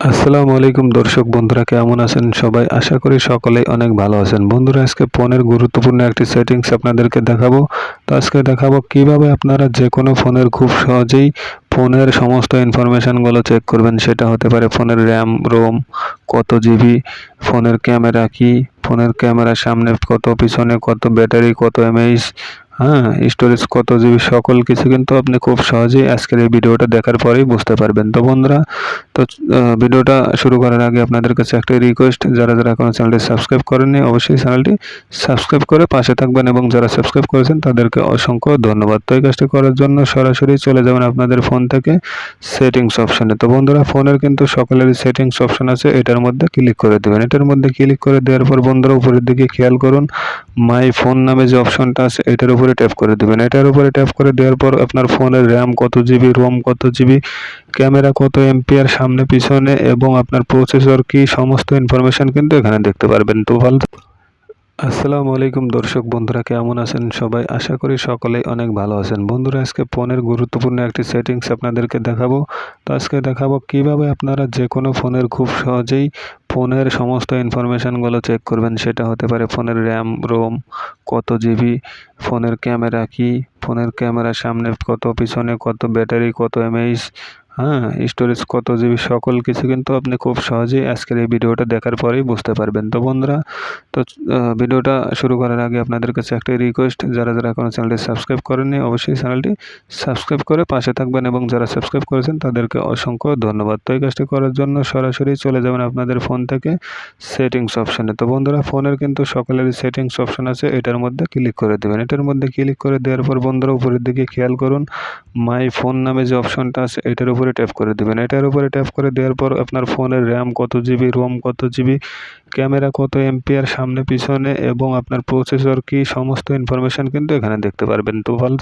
আসসালামু আলাইকুম দর্শক বন্ধুরা, কেমন আছেন সবাই? আশা করি সকলেই অনেক ভালো আছেন। বন্ধুরা, আজকে ফোনের গুরুত্বপূর্ণ একটি সেটিংস আপনাদেরকে দেখাবো। তো আজকে দেখাবো কীভাবে আপনারা যে কোনো ফোনের খুব সহজেই ফোনের সমস্ত ইনফরমেশানগুলো চেক করবেন। সেটা হতে পারে ফোনের র্যাম রোম কত জিবি ফোনের ক্যামেরা কি, ফোনের ক্যামেরার সামনে কত, পিছনে কত, ব্যাটারি কত এমএইচ হ্যাঁ স্টোরেজ কত জিবি সকল কিছু কিন্তু আপনি খুব সহজেই আজকের এই ভিডিওটা দেখার পরেই বুঝতে পারবেন। তো বন্ধুরা, তো ভিডিওটা শুরু করার আগে আপনাদের কাছে একটা রিকোয়েস্ট যারা যারা এখনও চ্যানেলটি সাবস্ক্রাইব করেননি, অবশ্যই চ্যানেলটি সাবস্ক্রাইব করে পাশে থাকবেন এবং যারা সাবস্ক্রাইব করেছেন, তাদেরকে অসংখ্য ধন্যবাদ। তো এই কাজটি করার জন্য সরাসরি চলে যাবেন আপনাদের ফোন থেকে সেটিংস অপশানে তো বন্ধুরা ফোনের কিন্তু সকলেরই সেটিংস অপশান আছে, এটার মধ্যে ক্লিক করে দেবেন। এটার মধ্যে ক্লিক করে দেওয়ার পর বন্ধুরা, উপরের দিকে খেয়াল করুন মাই ফোন নামে যে অপশনটা আছে, এটার উপরে ট্যাপ করে দেবেন। এটার উপরে ট্যাপ করে দেওয়ার পর আপনার ফোনের র্যাম কত জিবি রোম কত জিবি ক্যামেরা কত এমপিআর সামনে, পিছনে এবং আপনার প্রসেসর কি, সমস্ত ইনফরমেশন কিন্তু এখানে দেখতে পারবেন। তো ভালো আসসালামু আলাইকুম দর্শক বন্ধুরা, কেমন আছেন সবাই? আশা করি সকলেই অনেক ভালো আছেন। বন্ধুরা, আজকে ফোনের গুরুত্বপূর্ণ একটি সেটিংস আপনাদেরকে দেখাবো। তো আজকে দেখাবো কীভাবে আপনারা যে কোনো ফোনের খুব সহজেই ফোনের সমস্ত ইনফরমেশানগুলো চেক করবেন। সেটা হতে পারে ফোনের র্যাম, রোম, কত জিবি, ফোনের ক্যামেরা কি, ফোনের ক্যামেরার সামনে কত, পিছনে কত, ব্যাটারি কত এমএইচ হ্যাঁ স্টোরেজ কত জিবি সকল কিছু কিন্তু আপনি খুব সহজেই আজকের এই ভিডিওটা দেখার পরেই বুঝতে পারবেন। তো বন্ধুরা, তো ভিডিওটা শুরু করার আগে আপনাদের কাছে একটা রিকোয়েস্ট যারা যারা এখনও চ্যানেলটি সাবস্ক্রাইব করেননি, অবশ্যই চ্যানেলটি সাবস্ক্রাইব করে পাশে থাকবেন এবং যারা সাবস্ক্রাইব করেছেন, তাদেরকে অসংখ্য ধন্যবাদ। তো এই কাজটি করার জন্য সরাসরি চলে যাবেন আপনাদের ফোন থেকে সেটিংস অপশানে তো বন্ধুরা ফোনের কিন্তু সকলেরই সেটিংস অপশান আছে, এটার মধ্যে ক্লিক করে দেবেন। এটার মধ্যে ক্লিক করে দেওয়ার পর বন্ধুরা, উপরের দিকে খেয়াল করুন মাই ফোন নামে যে অপশনটা আছে, এটার উপরে ট্যাপ করে দেবেন। এটার উপরে ট্যাপ করে দেওয়ার পর আপনার ফোনের র্যাম কত জিবি রোম কত জিবি ক্যামেরা কত এমপিআর সামনে, পিছনে এবং আপনার প্রসেসর কি, সমস্ত ইনফরমেশান কিন্তু এখানে দেখতে পারবেন। তো ভালো